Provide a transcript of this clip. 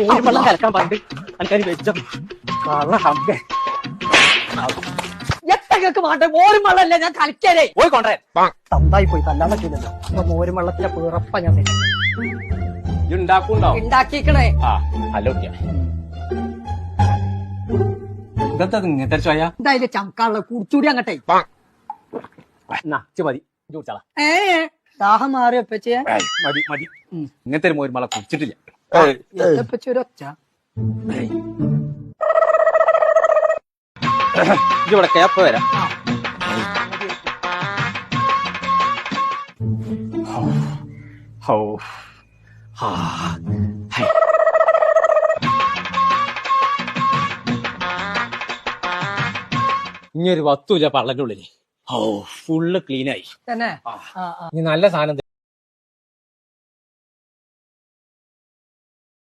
മോര് വെള്ളം കലക്കാൻ പറഞ്ഞിട്ട് ആൾക്കാർ വെച്ചോ കള്ള ഹമ്പേ വെള്ളമല്ല ഞാൻ കളിക്കാനേ പോയി കൊണ്ടേ തന്തായി പോയി തല്ലാൻ അപ്പൊ പിറപ്പ ഞാൻ ഉണ്ടാക്കുണ്ടോ ഉണ്ടാക്കിക്കണേ. ഇതെന്താ ഇങ്ങനത്തെ ചോയ? എന്തായാലും ചമക്കാനുള്ള കുടിച്ചൂടി അങ്ങട്ടെ. മതി. ഏ ദാഹം മാറി മതി മതി. ഇങ്ങനത്തെ ഒരു മോരുമള കുടിച്ചിട്ടില്ല. എപ്പച്ച ഒരു ഒച്ച ഇജ്ജ് ഇവിടെ കേപ്പ വരാം ഹോ ഹാ ഹൈ. ഇനി ഒരു വസ്തുല്ല പള്ളന്റെ ഉള്ളിൽ ഓ ഫുള്ള് ക്ലീനായി ആയി. തന്നെ? ഇനി നല്ല സാധനം